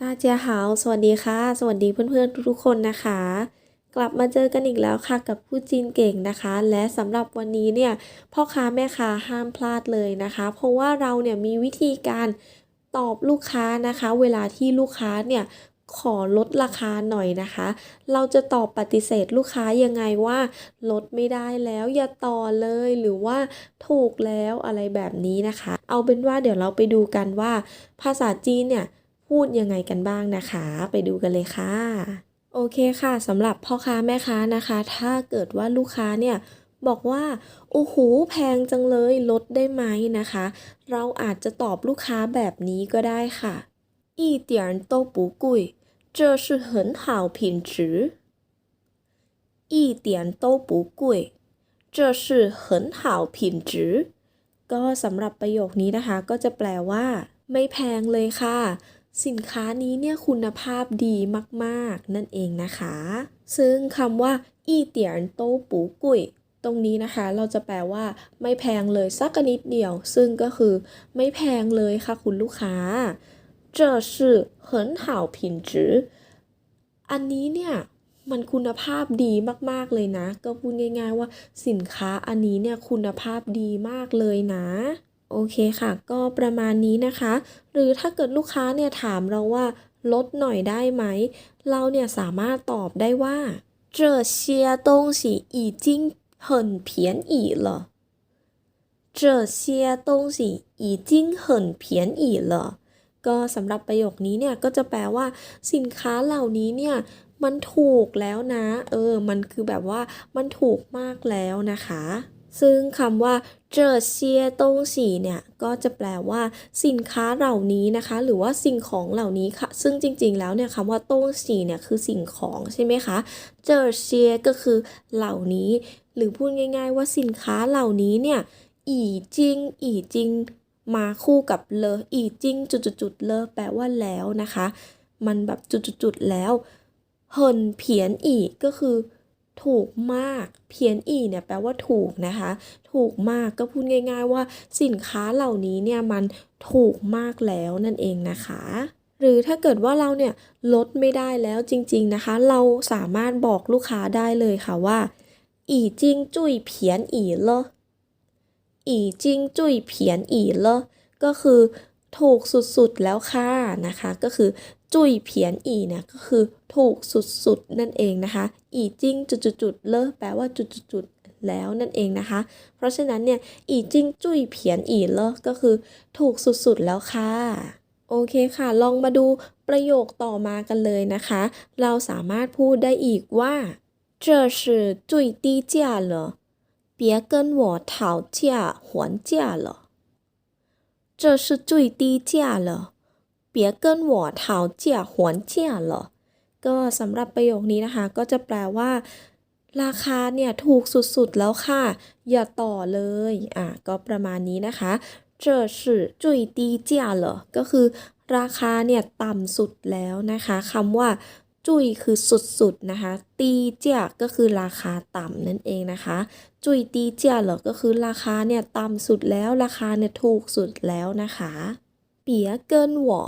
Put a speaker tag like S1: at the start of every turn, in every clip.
S1: ตาเจียหาสวัสดีค่ะ สวัสดีเพื่อนๆทุกๆคนนะคะ กลับมาเจอกันอีกแล้วค่ะกับผู้จีนเก่งนะคะ และสำหรับวันนี้เนี่ยพ่อค้าแม่ค้าห้ามพลาดเลยนะคะ เพราะว่าเราเนี่ยมีวิธีการตอบลูกค้านะคะ เวลาที่ลูกค้าเนี่ยขอลดราคาหน่อยนะคะ เราจะตอบปฏิเสธลูกค้ายังไงว่า ลดไม่ได้แล้วอย่าต่อเลยหรือว่าถูกแล้วอะไรแบบนี้นะคะ เอาเป็นว่าเดี๋ยวเราไปดูกันว่า ภาษาจีนเนี่ย พูดยังไงกันบ้างนะคะ ไปดูกันเลยค่ะ โอเคค่ะสำหรับพ่อค้าแม่ค้านะคะ ถ้าเกิดว่าลูกค้าเนี่ยบอกว่าโอ้โหแพงจังเลยลดได้ไหมนะคะ เราอาจจะตอบลูกค้าแบบนี้ก็ได้ค่ะ一点都不贵这是很好品质一点都不贵这是很好品质ก็สำหรับประโยคนี้นะคะ ก็จะแปลว่า ไม่แพงเลยค่ะ สินค้านี้เนี่ยคุณภาพดีมากๆ นั่นเองนะคะ ซึ่งคำว่าอีเตียนโตปูกุยตรงนี้นะคะ เราจะแปลว่า ไม่แพงเลยสักนิดเดียว ซึ่งก็คือ ไม่แพงเลยค่ะคุณลูกค้า这是很好品质อันนี้เนี่ย มันคุณภาพดีมากๆเลยนะ ก็พูดง่าย ๆ ว่าสินค้าอันนี้เนี่ยคุณภาพดีมากเลยนะ โอเคค่ะ ก็ประมาณนี้นะคะ หรือถ้าเกิดลูกค้าเนี่ยถามเราว่าลดหน่อยได้ไหม เราเนี่ยสามารถตอบได้ว่า这些东西已经很便宜了这些东西已经很便宜了ก็สำหรับประโยคนี้เนี่ยก็จะแปลว่า สินค้าเหล่านี้เนี่ยมันถูกแล้วนะ เออ มันคือแบบว่ามันถูกมากแล้วนะคะ ซึ่งคำว่าเจอเซียตงสีเนี่ย ก็จะแปลว่าสินค้าเหล่านี้นะคะ หรือว่าสิ่งของเหล่านี้ค่ะ ซึ่งจริงๆแล้วเนี่ยคำว่าตงสีเนี่ยคือสิ่งของใช่ไหมคะ เจอเซียก็คือเหล่านี้ หรือพูดง่าย ๆ ว่าสินค้าเหล่านี้เนี่ยอีจริงอีจริงมาคู่กับเลออีจริงจุดๆเลอแปลว่าแล้วนะคะ มันแบบจุดๆแล้วเหินเพียนอีกก็คือ ถูกมากเพียนอีเนี่ยแปลว่าถูกนะคะ ถูกมากก็พูดง่าย ๆ ว่าสินค้าเหล่านี้เนี่ยมันถูกมากแล้วนั่นเองนะคะ หรือถ้าเกิดว่าเราเนี่ยลดไม่ได้แล้วจริง ๆนะคะ เราสามารถบอกลูกค้าได้เลยค่ะว่าอีจิงจุยเพียนอีเลออีจิงจุยเพียนอีเลอก็คือ ถูกสุดๆแล้วค่ะนะคะ ก็คือ จุยเพียนอีเนี่ยก็คือถูกสุดๆนั่นเองนะคะ อีจิ้งจุดๆๆเลอแปลว่าจุดๆๆแล้วนั่นเองนะคะ เพราะฉะนั้นเนี่ยอีจิ้งจุยเพียนอีเลอก็คือถูกสุดๆแล้วค่ะ โอเคค่ะ ลองมาดูประโยคต่อมากันเลยนะคะ เราสามารถพูดได้อีกว่า这是最低价了别跟我讨价还价了 这是最低价了别跟我讨价还价了ก็สำหรับประโยคนี้นะคะ ก็จะแปลว่า ราคาเนี่ยถูกสุดๆแล้วค่ะ อย่าต่อเลย อ่ะ ก็ประมาณนี้นะคะ这是最低价了ก็คือ ราคาเนี่ยต่ำสุดแล้วนะคะคำว่า จุยคือสุดๆนะคะ ตีเจียก็คือราคาต่ำนั่นเองนะคะ จุยตีเจียเหรอก็คือราคาเนี่ยต่ำสุดแล้วราคาเนี่ยถูกสุดแล้วนะคะ เปียเกินหวอ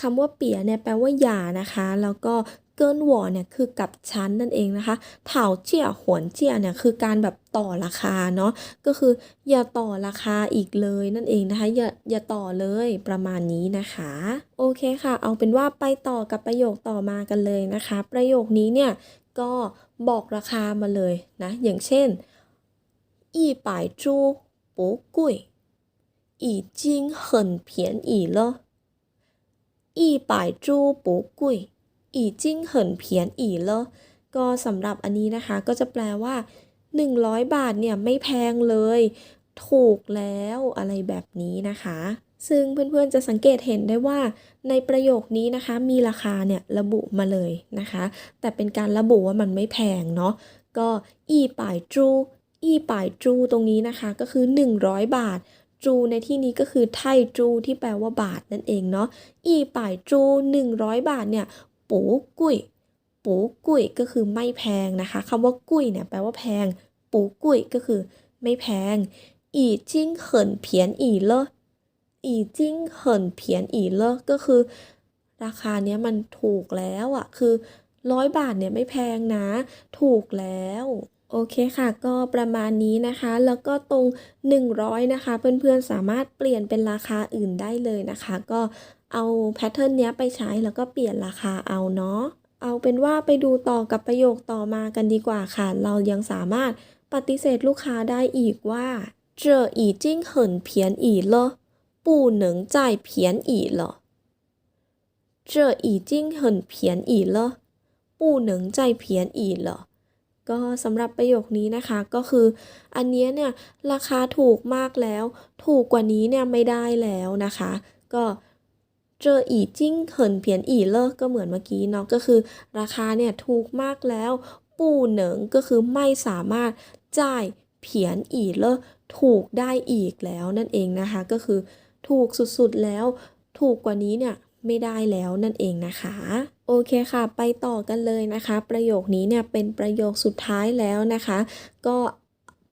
S1: คำว่าเปียเนี่ยแปลว่าอย่านะคะ แล้วก็ เกินหวอเนี่ยคือกับชั้นนั่นเองนะคะเถาเจียหวนเจียเนี่ยคือการแบบต่อราคาเนาะ ก็คือ อย่าต่อราคาอีกเลยนั่นเองนะคะ อย่าอย่าต่อเลยประมาณนี้นะคะ โอเคค่ะ เอาเป็นว่าไปต่อกับประโยคต่อมากันเลยนะคะ ประโยคนี้เนี่ยก็บอกราคามาเลยนะ อย่างเช่น一百株不贵已经很便宜了一百株不贵 อีจิ้งเหินเพียนอีเลอก็สำหรับอันนี้นะคะก็จะแปลว่า 100 บาทเนี่ยไม่แพงเลย ถูกแล้วอะไรแบบนี้นะคะ ซึ่งเพื่อนๆจะสังเกตเห็นได้ว่า ในประโยคนี้นะคะมีราคาเนี่ยระบุมาเลยนะคะ แต่เป็นการระบุว่ามันไม่แพงเนาะก็อีป่ายจูอีป่ายจูตรงนี้นะคะก็คือ 100 บาทจูในที่นี้ก็คือไทจูที่แปลว่าบาทนั่นเองเนาะอีป่ายจู 100 บาทเนี่ย ปูกุ้ย ปูกุ้ยก็คือไม่แพงนะคะคำว่ากุ้ยเนี่ยแปลว่าแพง ปูกุ้ยก็คือไม่แพงอีจิ้งเหินเพียนอีเลออีจิ้งเหินเพียนอีเลอก็คือ ราคาเนี้ยมันถูกแล้วอะคือร้อยบาทเนี่ยไม่แพงนะ ถูกแล้วโอเคค่ะ ก็ประมาณนี้นะคะ แล้วก็ตรง 100 นะคะ เพื่อนๆสามารถเปลี่ยนเป็นราคาอื่นได้เลยนะคะ ก็ เอาแพทเทิร์นเนี้ยไปใช้แล้วก็เปลี่ยนราคาเอาเนาะ เอาเป็นว่าไปดูต่อกับประโยคต่อมากันดีกว่าค่ะ เรายังสามารถปฏิเสธลูกค้าได้อีกว่า这已经很便宜了不能再便宜了这已经很便宜了不能再便宜了ก็สำหรับประโยคนี้นะคะก็คือ อันเนี้ยเนี่ยราคาถูกมากแล้ว ถูกกว่านี้เนี่ยไม่ได้แล้วนะคะ ก็ เจออีจิ้งเหินเพียนอีเลิกก็เหมือนเมื่อกี้เนาะก็คือ ราคาเนี่ยถูกมากแล้ว ปูเหนิงก็คือไม่สามารถจ่ายเพียนอีเลิกถูกได้อีกแล้วนั่นเองนะคะก็คือถูกสุดๆแล้ว ถูกกว่านี้เนี่ยไม่ได้แล้วนั่นเองนะคะ โอเคค่ะ ไปต่อกันเลยนะคะ ประโยคนี้เนี่ยเป็นประโยคสุดท้ายแล้วนะคะ ก็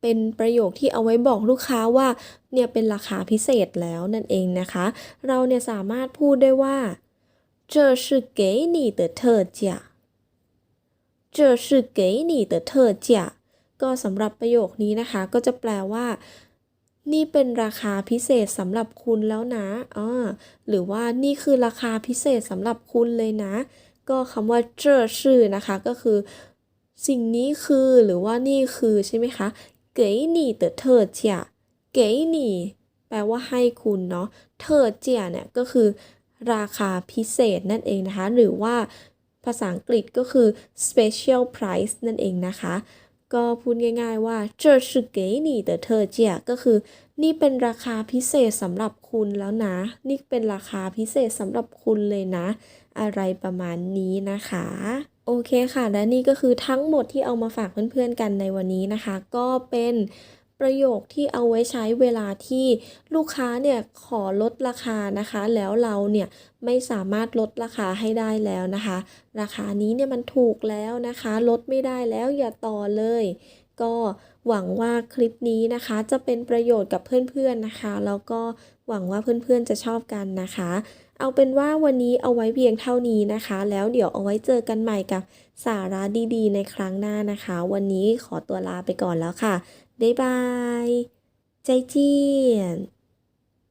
S1: เป็นประโยคที่เอาไว้บอกลูกค้าว่าเนี่ยเป็นราคาพิเศษแล้วนั่นเองนะคะ เราเนี่ยสามารถพูดได้ว่า这是给你的特价这是给你的特价ก็สำหรับประโยคนี้นะคะ ก็จะแปลว่า นี่เป็นราคาพิเศษสำหรับคุณแล้วนะอ่าหรือว่านี่คือราคาพิเศษสำหรับคุณเลยนะ ก็คำว่าเจอชื่อนะคะ ก็คือ สิ่งนี้คือหรือว่านี่คือใช่ไหมคะ เก๋หนี่เต๋อเธอเจียเกนี่แปลว่าให้คุณเนาะเธอเจียเนี่ยก็คือราคาพิเศษนั่นเองนะคะ หรือว่าภาษาอังกฤษก็คือ special price นั่นเองนะคะ ก็พูดง่ายๆว่าเจอส์เกนี่เต่เธอเจียก็คือ นี่เป็นราคาพิเศษสำหรับคุณแล้วนะ นี่เป็นราคาพิเศษสำหรับคุณเลยนะ อะไรประมาณนี้นะคะ โอเคค่ะ และนี่ก็คือทั้งหมดที่เอามาฝากเพื่อนๆกันในวันนี้นะคะ ก็เป็นประโยคที่เอาไว้ใช้เวลาที่ลูกค้าเนี่ยขอลดราคานะคะ แล้วเราเนี่ยไม่สามารถลดราคาให้ได้แล้วนะคะ ราคานี้เนี่ยมันถูกแล้วนะคะ ลดไม่ได้แล้วอย่าต่อเลย ก็หวังว่าคลิปนี้นะคะ จะเป็นประโยชน์กับเพื่อนๆนะคะ แล้วก็ หวังว่าเพื่อนๆจะชอบกันนะคะ เอาเป็นว่าวันนี้เอาไว้เพียงเท่านี้นะคะ แล้วเดี๋ยวเอาไว้เจอกันใหม่กับสาระดีๆ ในครั้งหน้านะคะ วันนี้ขอตัวลาไปก่อนแล้วค่ะบ๊ายบายใจเจียน